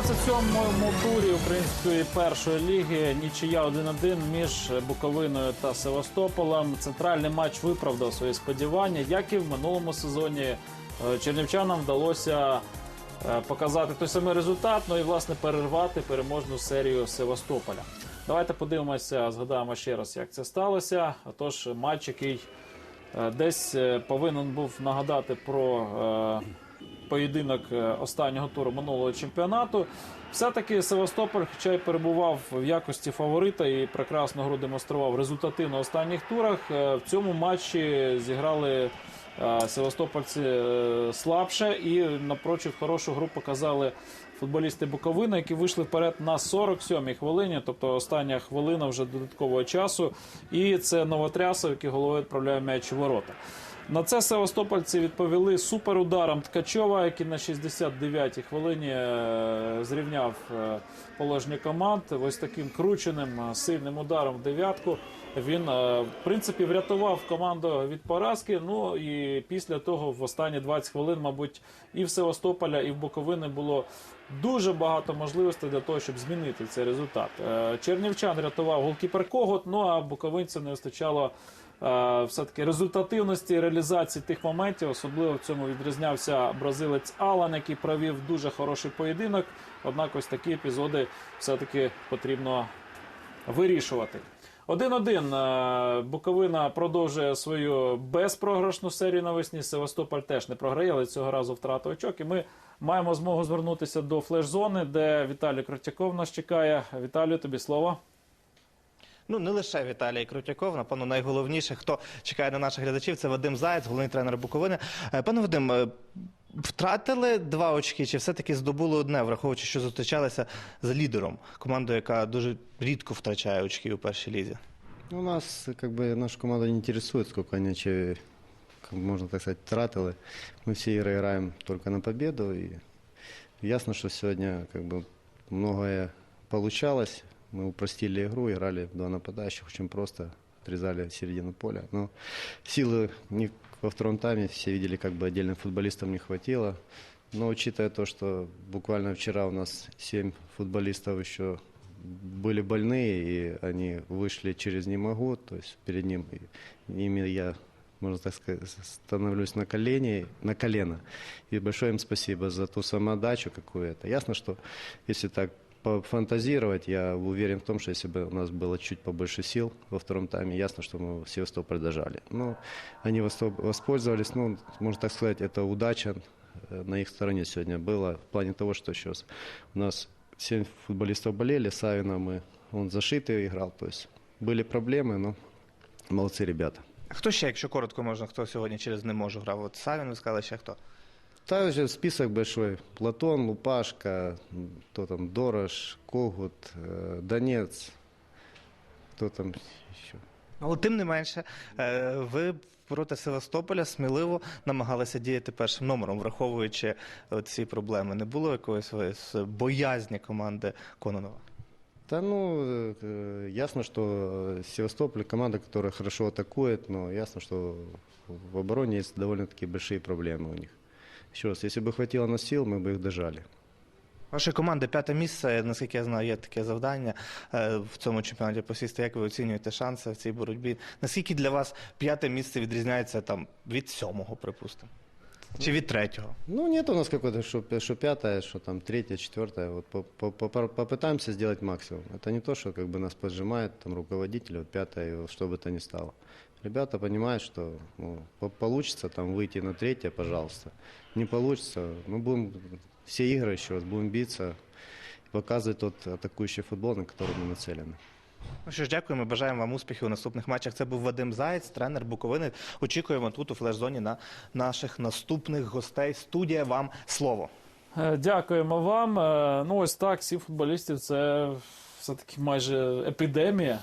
27-му турі української першої ліги нічия 1-1 між Буковиною та Севастополем. Центральний матч виправдав свої сподівання, як і в минулому сезоні. Е, Чернівчанам вдалося е, показати той самий результат, ну і власне перервати переможну серію Севастополя. Давайте подивимося, згадаємо ще раз, як це сталося. Отож, матч, який е, десь повинен був нагадати про поєдинок е, останнього туру минулого чемпіонату. Все-таки Севастополь, хоча й перебував в якості фаворита і прекрасну гру демонстрував результативно в останніх турах. е, В цьому матчі зіграли е, севастопольці слабше і напрочуд хорошу гру показали футболісти Буковини, які вийшли вперед на 47-й хвилині, тобто остання хвилина вже додаткового часу. І це Новотрясов, який головою відправляє м'яч у ворота. На це Севастопольці відповіли суперударом Ткачова, який на 69-й хвилині е, зрівняв е, положення команд. Ось таким крученим е, сильним ударом в дев'ятку. Він, в принципі, врятував команду від поразки. Ну і після того, в останні 20 хвилин, мабуть, і в Севастополя, і в Буковини було дуже багато можливостей для того, щоб змінити цей результат. Чернівчан рятував голкіпер Когот, ну а буковинцям не вистачало все-таки результативності реалізації тих моментів. Особливо в цьому відрізнявся бразилець Алан, який провів дуже хороший поєдинок. Однак ось такі епізоди все-таки потрібно вирішувати. 1-1. Е, Буковина продовжує свою безпрограшну серію навесні. Севастополь теж не програє, але цього разу втратив очок. І ми маємо змогу звернутися до флеш-зони, де Віталій Кротяков нас чекає. Віталію, тобі слово. Ну не лише Віталій Крутяков, напевно, найголовніше, хто чекає на наших глядачів, це Вадим Заєць, головний тренер Буковини. Е, Пане Вадим, е, втратили два очки, чи все-таки здобули одне, враховуючи, що зустрічалися з лідером, командою, яка дуже рідко втрачає очки у першій лізі? Ну, У нас, как бы, наша команда не интересует, сколько они, че- как можно так сказать, тратили. Мы все игры играем только на победу. И ясно, что сегодня как бы, многое получалось. Мы упростили игру, играли в два нападающих, очень просто отрезали середину поля. Но силы не, во втором тайме все видели, как бы отдельным футболистам не хватило. Но учитывая то, что буквально вчера у нас семь футболистов еще были больные, и они вышли через «не могу», то есть перед ним, и ими я, можно так сказать, становлюсь на колени, на колено. И большое им спасибо за ту самоотдачу какую-то. Ясно, что если так пофантазировать, я уверен в том, что если бы у нас было чуть побольше сил во втором тайме, ясно, что мы Севастополь дожали. Но они восто- воспользовались, ну, можно так сказать, это удача э, на их стороне сегодня была в плане того, что сейчас у нас семь футболистов болели, Савина мы, он зашитый играл, то есть были проблемы, но молодцы ребята. Хто ще, якщо коротко можна, хто сьогодні через не може грав? От Савін, ви сказали, ще хто? Также список большой. Платон, Лупашка, м, кто там, Дорош, Когут, э, Донец, кто там еще. Але тим не менше, е, ви проти Севастополя сміливо намагалися діяти першим номером, враховуючи ці проблеми. Не було якоїсь ось боязні команди Кононова? Да ну, э, ясно, что Севастополь команда, которая хорошо атакует, но ясно, что в обороне есть довольно-таки большие проблемы у них. Еще раз, если бы хватило на сил, мы бы их дожали. Вашої команди п'яте місце, наскільки я знаю, є таке завдання е, в цьому чемпіонаті посісти. Як ви оцінюєте шанси в цій боротьбі? Наскільки для вас п'яте місце відрізняється там від сьомого, припустимо? Чи від третього? Ну, нет у нас какой-то, что, что пятое, что там третье, четвертое. Вот по- по- по- попытаемся сделать максимум. Это не то, что как бы нас поджимает там руководитель, вот пятое, что бы то ни стало. Ребята понимают, что ну, по- получится там выйти на третье, пожалуйста. Не получится, мы будем все игры еще раз будем биться, показывать тот атакующий футбол, на который мы нацелены. Ну що ж, дякуємо, бажаємо вам успіхів у наступних матчах. Це був Вадим Заєць, тренер Буковини. Очікуємо тут у флеш-зоні на наших наступних гостей. Студія вам слово. Е, Дякуємо вам. Е, Ну, ось так, сім футболістів це все-таки майже епідемія.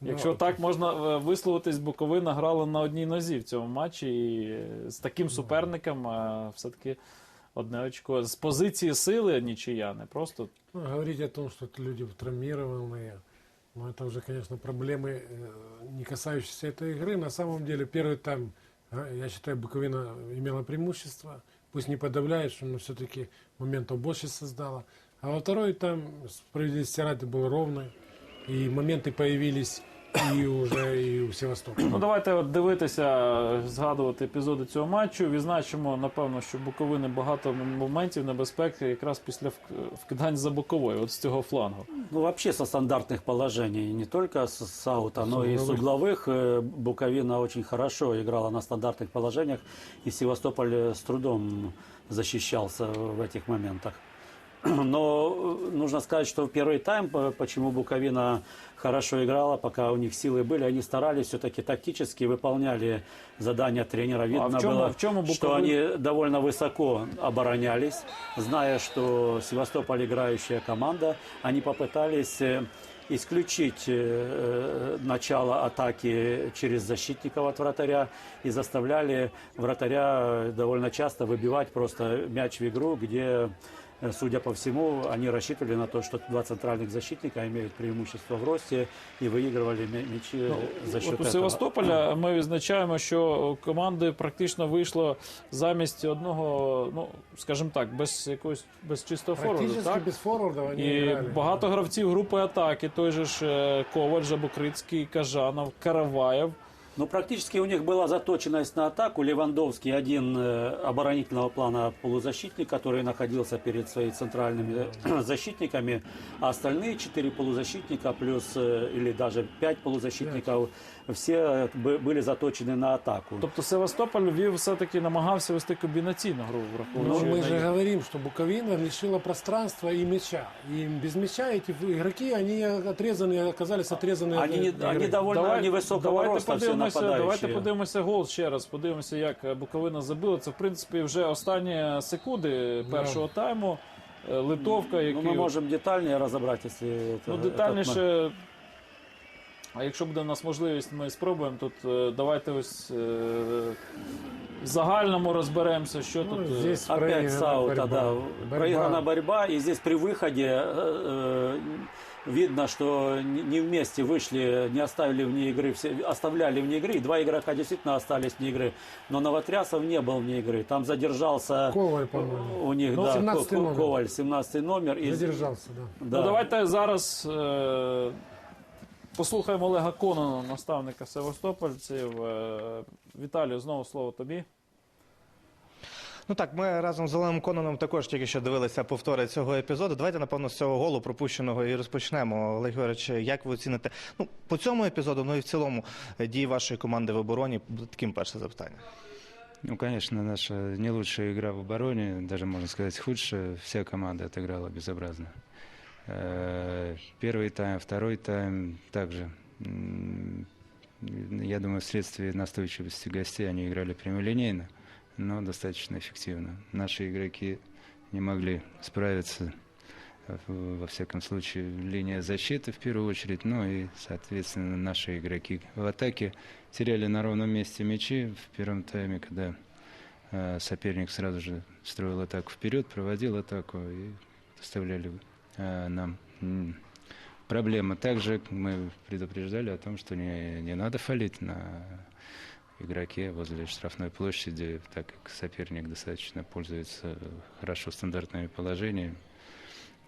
Якщо так можна е, висловитись, Буковина грала на одній нозі в цьому матчі. І з таким суперником е, все-таки одне очко. З позиції сили нічия, не просто Ну, говорить о том, что люди травмированные, ну, это уже, конечно, проблемы, э, не касающиеся этой игры. На самом деле, первый тайм, э, я считаю, Буковина имела преимущество. пусть не подавляет, но все-таки моментов больше создала. А во второй там, справедливости ради, был ровный. И моменты появились и уже и у Севастополя. Ну давайте от дивитися, згадувати епізоди цього матчу. Відзначимо, напевно, що Буковини багато моментів небезпеки якраз після вк- вкидань за боковою, от з цього флангу. Ну, вообще со стандартных положений, не только с, с аута, но и с угловых. Э, Буковина очень хорошо играла на стандартных положениях, и Севастополь э, с трудом защищался в этих моментах. Но э, нужно сказать, что в первый тайм, по- почему Буковина хорошо играла, пока у них силы были, они старались все-таки тактически выполняли задания тренера. Видно в чём- было, в чём у что они довольно высоко оборонялись, зная, что Севастополь играющая команда, они попытались э, исключить э, начало атаки через защитников от вратаря и заставляли вратаря э, довольно часто выбивать просто мяч в игру, где э, Судя по всему, они рассчитывали на то, что два центральных защитника имеют преимущество в росте и выигрывали мя- мячи за счет От у этого. Севастополя ми відзначаємо, що у команди практично вийшло замість одного, ну скажімо так, без якогось без чистого форварду. Практически Так? без форвардов они І играли. багато гравців групи атаки, той же ж е, Коваль, Жабокрицький, Кажанов, Караваєв. Ну, практически у них была заточенность на атаку. Левандовский один э, оборонительного плана полузащитник, который находился перед своими центральными э, защитниками, а остальные четыре полузащитника плюс э, или даже пять полузащитников все э, бы- были заточены на атаку. Тобто Севастополь вів все-таки намагався вести комбінаційну гру, Но враховуючи. Ну, мы на же їх- говорим, что Буковина лишила пространства и мяча. И без мяча эти игроки, они отрезаны, оказались отрезаны от Они, не- игры. они довольно невысокого давайте роста все подивимося, давайте нападающие. подивимося гол ще раз. Подивимося, як е, Буковина забила. Це в принципі вже останні секунди першого тайму. Е, Литовка, Ну, який мы можем детальнее разобрать, если это, ну этот детальніше. А якщо буде в нас можливість, ми спробуємо тут. е, Давайте ось е, в загальному розберемося, що Ну, тут. е, здесь Опять проиграна Саута, борьба. да. Борьба. Проиграна борьба. И здесь при выходе э, э, видно, что не не вместе вышли, не оставили вне игры, все, оставляли вне игры. И Два игрока действительно остались вне игры. Но Новотрясов не был вне игры. Там задержался Коваль, по-моему. у них, Ну, да, 17-й Ко- Ко- номер. Коваль, 17 номер. И, Задержался, да. да. Ну, давайте зараз е, послухаємо Олега Конона, наставника Севастопольців. Е, Віталію, знову слово тобі. Ну так, ми разом з Оленом Кононом також тільки що дивилися повтори цього епізоду. Давайте, напевно, з цього голу пропущеного і розпочнемо. Олег Георгійович, як ви оціните ну, по цьому епізоду, ну і в цілому е, дії вашої команди в обороні? Таким перше запитання. Ну, конечно, наша не лучшая игра в обороне, даже можно сказать худшая. Вся команда отыграла безобразно. Э, Первый тайм, второй тайм также. Я думаю, вследствие настойчивости гостей они играли прямолинейно, но достаточно эффективно. Наши игроки не могли справиться, во всяком случае, линия защиты в первую очередь, ну и, соответственно, наши игроки в атаке теряли на ровном месте мячи в первом тайме, когда э, соперник сразу же строил атаку вперед, проводил атаку и доставляли нам м, проблемы. Также мы предупреждали о том, что не, не надо фалить на игроке возле штрафной площади, так как соперник достаточно пользуется э, хорошо стандартными положениями.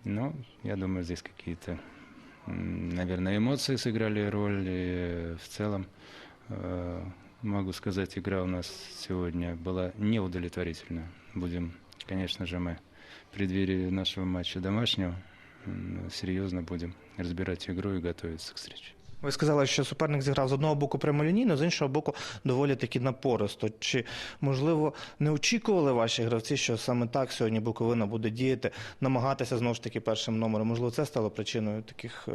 Но я думаю, здесь какие-то, наверное, эмоции сыграли роль. И в целом, э, могу сказать, игра у нас сегодня была неудовлетворительна. Будем, конечно же, мы в преддверии нашего матча домашнего серьезно будем разбирать игру и готовиться к встрече. Ви сказали, що суперник зіграв з одного боку прямолінійно, з іншого боку доволі таки напористо. Чи можливо не очікували ваші гравці, що саме так сьогодні Буковина буде діяти, намагатися знову ж таки першим номером? Можливо, це стало причиною таких е,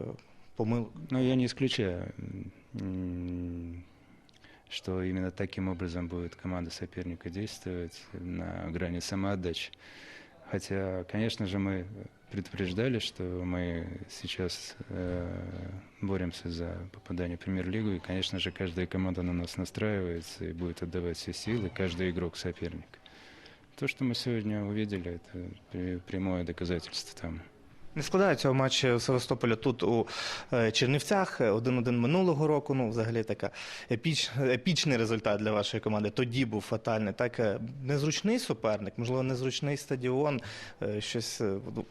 помилок? Но я не исключаю, что именно таким образом будет команда соперника действовать на грани самоотдачи. Хотя, конечно же, мы предупреждали, что мы сейчас э, боремся за попадание в премьер-лигу, и, конечно же, каждая команда на нас настраивается и будет отдавать все силы, каждый игрок соперник. То, что мы сегодня увидели, это пре- прямое доказательство тому. Не складається у матчі у Севастополя тут у е, Чернівцях. е, 1-1 минулого року. Ну, взагалі така епіч, епічний результат для вашої команди. Тоді був фатальний. Так, е, незручний суперник, можливо, незручний стадіон. е, Щось е, ну,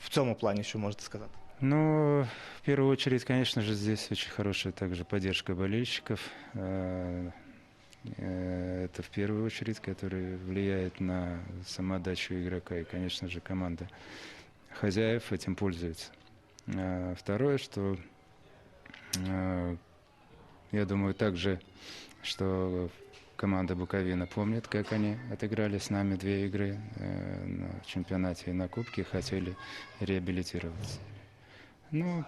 в цьому плані, що можете сказати. Ну, в первую очередь, конечно же, здесь очень хорошая также поддержка болельщиков. Э, э, Это в первую очередь, которая влияет на самоотдачу игрока. И, конечно же, команда Хозяев этим пользуется. А Второе, что э, я думаю также, что команда Буковина помнит, как они отыграли с нами две игры э, на чемпионате и на Кубке, хотели реабилитироваться. Ну,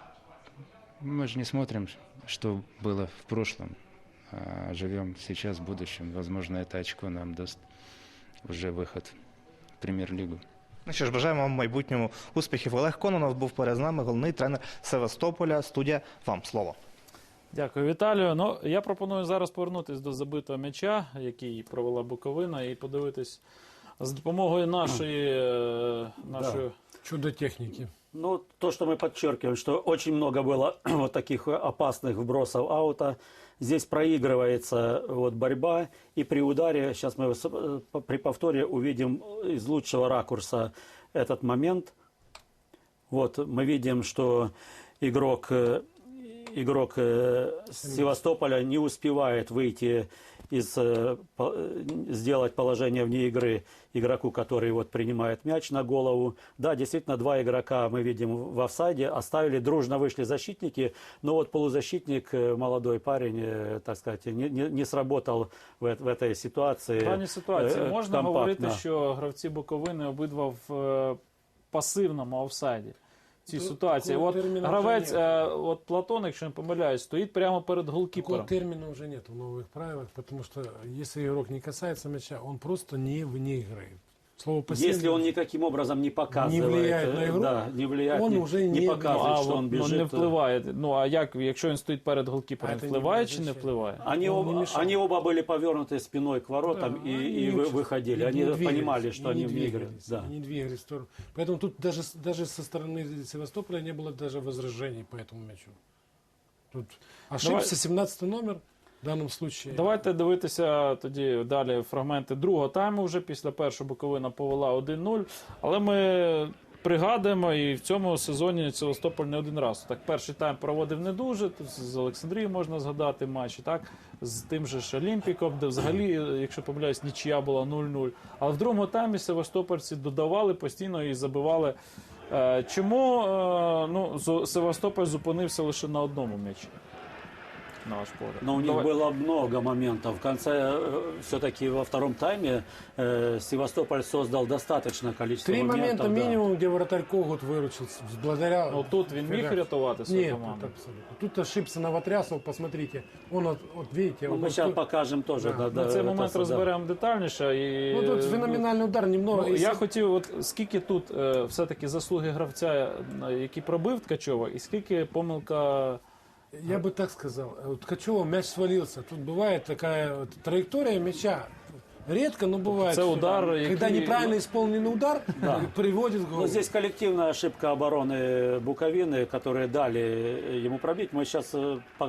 мы же не смотрим, что было в прошлом, а живем сейчас, в будущем. Возможно, это очко нам даст уже выход в премьер-лигу. Ну що ж, бажаємо вам в майбутньому успіхів. Олег Кононов був перед нами, головний тренер Севастополя. Студія вам слово. Дякую, Віталію. Ну, я пропоную зараз повернутися до забитого м'яча, який провела Буковина, і подивитись з допомогою нашої, нашої... Да. Чудо техники. Ну, то, что мы подчеркиваем, что очень много было вот таких опасных вбросов аута. Здесь проигрывается вот борьба, и при ударе, сейчас мы э, при повторе увидим из лучшего ракурса этот момент. Вот мы видим, что игрок, э, игрок э, Севастополя не успевает выйти из, э, по- э, сделать положение вне игры игроку, который вот принимает мяч на голову. Да, действительно, два игрока мы видим в офсайде, оставили, дружно вышли защитники, но вот полузащитник, э, молодой парень, э, так сказать, не, не, не сработал в, э- в этой ситуации. В даній ситуації Е, можна компактно. говорити, що гравці Буковини обидва в е, пасивному офсайді. Цій ситуації. такого От гравець, вже е, от Платон, якщо не помиляюсь, стоїть прямо перед Такого голкіпером. термина уже нет в новых правилах, потому что если игрок не касается мяча, он просто не вне игры. Слово Если он «посредник» никаким образом не показывает, Не влияет на э, игру, да, не влияет, он не, уже не не- показывает, а, что от, он ну, бежит. не впливає. Ну а як, якщо він стоїть перед голкіпером, А це не впливає чи має не значення. впливає? Они, Он не оба, мешал. они оба были повернуты спиной к воротам Да, и, они и вы- не- выходили. не Они двигались, понимали, что не они вне игры. двигались, Да. Они не двигались в сторону. Поэтому тут даже, с- даже со стороны Севастополя не было даже возражений по этому мячу. Тут ошибся 17 номер в данном случае. Давайте дивитися тоді далі фрагменти другого тайму. Вже після першого Буковина повела 1-0. Але ми пригадуємо, і в цьому сезоні Севастополь не один раз. Так, перший тайм проводив не дуже. Тут з Олександрією можна згадати матчі, так з тим же ж Олімпіком, де взагалі, якщо помиляюсь, нічия була 0-0. Але в другому таймі Севастопольці додавали постійно і забивали. Е, Чому е, ну, Севастополь зупинився лише на одному м'ячі? На ваш погляд. Но у них Давай- было много моментов. В конце, все-таки во втором тайме э, Севастополь создал достаточное количество Три момента моментов. да. минимум, где вратарь Когут выручил с- благодаря... Ну, тут він міг Федерации. рятувати свою Нет, команду. тут абсолютно. Тут ошибся Новотрясов, посмотрите. Он, вот, вот видите... Ну, он мы вот сейчас тут- покажем тоже. Да. Да, На да, цей это момент да. розберемо детальніше. І, Ну, тут феноменальный удар, немного... Ну, я если- хотів, от скільки тут е, все-таки заслуги гравця, е, який пробив Ткачова, і скільки помилка. Я бы так сказал. У Ткачева мяч свалился. Тут бывает такая вот траектория мяча. Редко, но бывает. Це удар, Когда який- неправильно исполненный удар приводит к голу. Но здесь коллективная ошибка обороны Буковины, которые дали ему пробить. Мы сейчас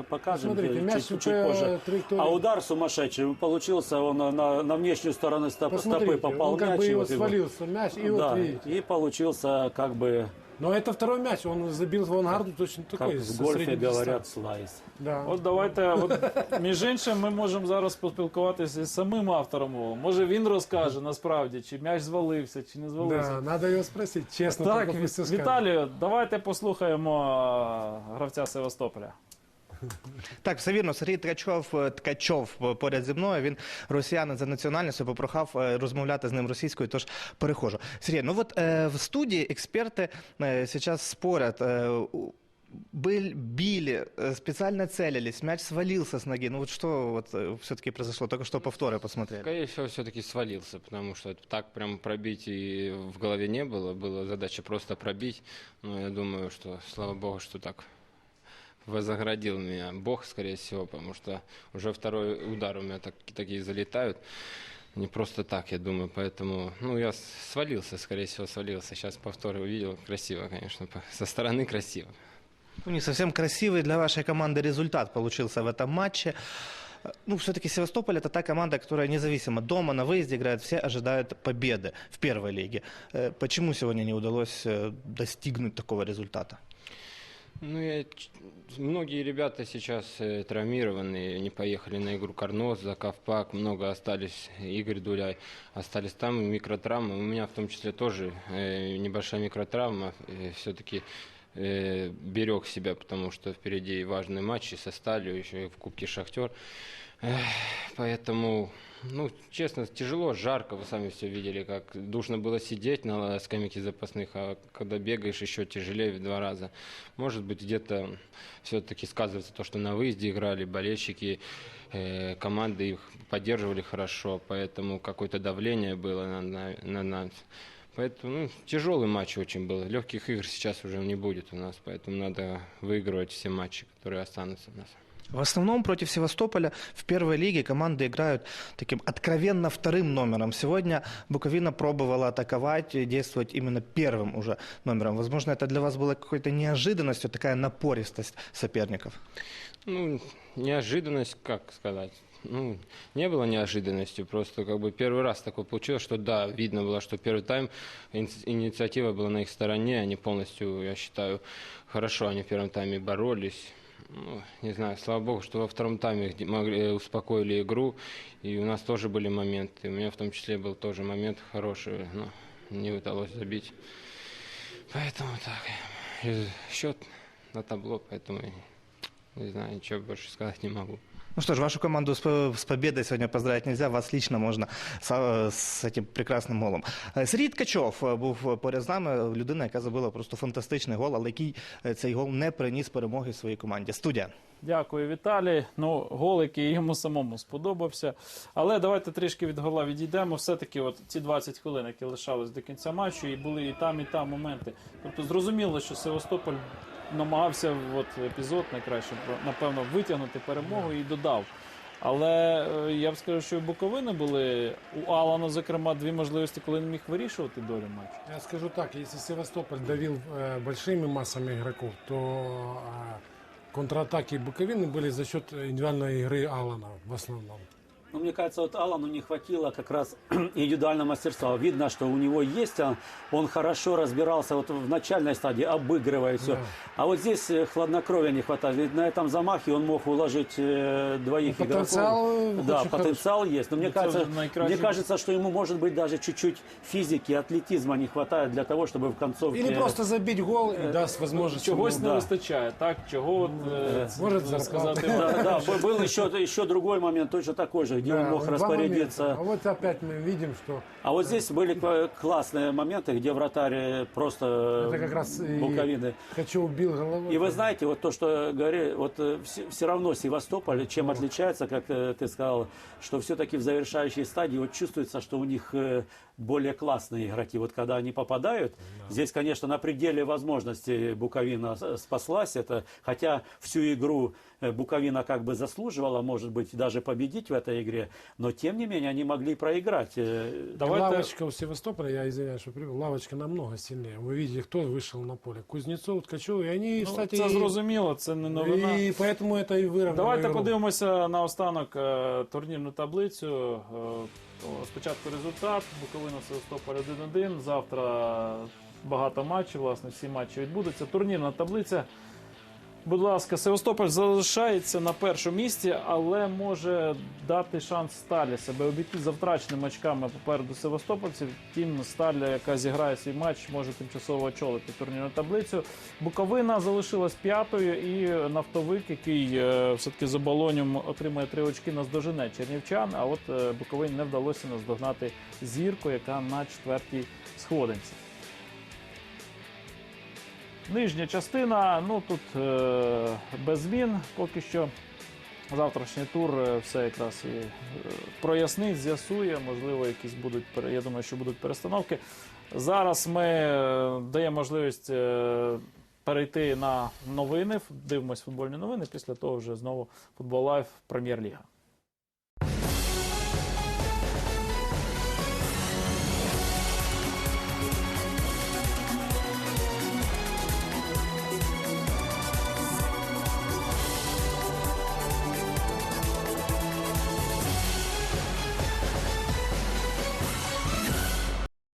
покажем Смотрите, э, мяч чуть, по чуть позже. траектории. А удар сумасшедший получился, он на, на, внешнюю сторону стоп- Посмотрите, стопы попал он как мяч. бы его вот его- свалился мяч, и да, вот видите. и получился как бы, Но это второй мяч, он забил в авангарду точно как такой. в со гольфе говорят, слайс. Да. От давайте, от, між іншим, ми можемо зараз поспілкуватися з самим автором голу. Може він розкаже насправді, чи м'яч звалився, чи не звалився. Да, надо його спросити, чесно. Так. Віталію, давайте послухаємо гравця Севастополя. Так, все вірно. Сергій Ткачов, е, Ткачов е, поряд зі мною. Він росіянин за національністю, попрохав е, розмовляти з ним російською, тож перехожу. Сергій, ну от е, в студії експерти е, сейчас спорят. Е, у- был, били, э, специально целились, мяч свалился с ноги. Ну вот что вот все-таки произошло? Только что повторы посмотрели. Скорее всего, все-таки свалился, потому что это так прям пробить и в голове не было. Была задача просто пробить. Но я думаю, что, слава богу, что так возоградил меня Бог, скорее всего, потому что уже второй удар у меня так, такие залетают. не просто так, я думаю. Поэтому, ну, я свалился, скорее всего, свалился. Сейчас повторы увидел. Красиво, конечно. Со стороны красиво. Ну, не совсем красивый для вашей команды результат получился в этом матче. Ну, все-таки Севастополь это та команда, которая независимо дома, на выезде играет, все ожидают победы в первой лиге. Э, Почему сегодня не удалось э, достигнуть такого результата? Ну, я, многие ребята сейчас э, травмированные, не поехали на игру Карнос, Закавпак, много остались, Игорь Дуляй, остались там, микротравмы. У меня в том числе тоже э, небольшая микротравма, все-таки берег себя, потому что впереди важные матчи со Сталью, еще и в Кубке Шахтер. Эх, Поэтому, ну, честно, тяжело, жарко, вы сами все видели, как душно было сидеть на скамейке запасных, а когда бегаешь, еще тяжелее в два раза. Может быть, где-то все-таки сказывается то, что на выезде играли болельщики, э, команды их поддерживали хорошо, поэтому какое-то давление было на, на- на нас. Поэтому ну, тяжелый матч очень был. Легких игр сейчас уже не будет у нас, поэтому надо выигрывать все матчи, которые останутся у нас. В основном против Севастополя в первой лиге команды играют таким откровенно вторым номером. Сегодня Буковина пробовала атаковать и действовать именно первым уже номером. Возможно, это для вас было какой-то неожиданностью, такая напористость соперников. Ну, неожиданность, как сказать. Ну, не было неожиданностью, просто как бы первый раз такое получилось, что да, видно было, что первый тайм ини- инициатива была на их стороне, они полностью, я считаю, хорошо они в первом тайме боролись. Ну, не знаю, слава богу, что во втором тайме могли, э, успокоили игру, и у нас тоже были моменты. У меня в том числе был тоже момент хороший, но не удалось забить. Поэтому так, и счет на табло, поэтому не знаю, ничего больше сказать не могу. Ну что ж, вашу команду с, с победой сегодня поздравить нельзя, вас лично можна з, з цим прекрасним голом. Е, Сергій Ткачов е, був поряд з нами, людина, яка забила просто фантастичний гол, але який е, цей гол не приніс перемоги своїй команді. Студія. Дякую, Віталій. Ну, гол, який йому самому сподобався. Але давайте трішки від гола відійдемо. Все-таки, от ці 20 хвилин, які лишались до кінця матчу, і були і там, і там моменти. Тобто зрозуміло, що Севастополь намагався в от епізод найкраще, напевно, витягнути перемогу і додав. Але е, я б скажу, що у Буковини були у Алана, зокрема, дві можливості, коли не міг вирішувати долю матчу. Я скажу так, если Севастополь давил э, большими массами игроков, то э, контратаки Буковины были за счет индивидуальной игры Алана в основном. Ну, мне кажется, вот Алану не хватило как раз индивидуального мастерства. Видно, что у него есть, а он хорошо разбирался вот в начальной стадии, обыгрывая все. Да. А вот здесь э, хладнокровия не хватает. Ведь на этом замахе он мог уложить э, двоих Ну, потенциал, игроков. э, Да, потенциал есть. Но мне Ну, кажется, мне кажется, что ему, может быть, даже чуть-чуть физики, атлетизма не хватает для того, чтобы в концовке... Или просто забить гол и даст возможность... Чогось ему- не да. вистачає, так? От, е, Может, сказати. Да, да, был еще, еще другой момент, точно такой же, где Да, он мог распорядиться. момента. А вот опять мы видим, что А вот здесь были классные моменты, где вратарь э, просто это как раз Буковины. Хочу убил головой. И вы знаете, вот то, что говорили, вот все, равно Севастополь, чем отличается, как э, ты сказал, что все-таки в завершающей стадии вот чувствуется, что у них э, более классные игроки. Вот когда они попадают, здесь, конечно, на пределе возможностей Буковина спаслась. Это, хотя всю игру э, Буковина как бы заслуживала, может быть, даже победить в этой игре, но тем не менее они могли проиграть. Э, Давайте Лавочка у Севастополя, я извиняюсь, что привел, лавочка намного сильнее. Вы видели, кто вышел на поле. Кузнецов, Ткачев, и они, Ну, кстати... це и- зрозуміло, це не новина. И поэтому это и выровняло Давайте игру. подивимося наостанок е, турнірну таблицю. Е, о, Спочатку результат. Буковина Севастополь 1-1. Завтра багато матчів, власне, всі матчі відбудуться. Турнірна таблиця. Будь ласка, Севастополь залишається на першому місці, але може дати шанс Сталі себе обійти за втраченими очками попереду Севастопольців. Втім, Сталь, яка зіграє свій матч, може тимчасово очолити турнірну таблицю. Буковина залишилась п'ятою, і нафтовик, який е, все-таки за балонем отримає три очки, наздожене чернівчан. А от е, Буковині не вдалося наздогнати зірку, яка на четвертій сходинці. Нижня частина, ну тут е, без змін поки що. Завтрашній тур е, все якраз і е, прояснить, з'ясує. Можливо, якісь будуть я думаю, що будуть перестановки. Зараз ми е, даємо можливість перейти на новини. Дивимось футбольні новини. Після того вже знову футбол лайф Прем'єр-ліга.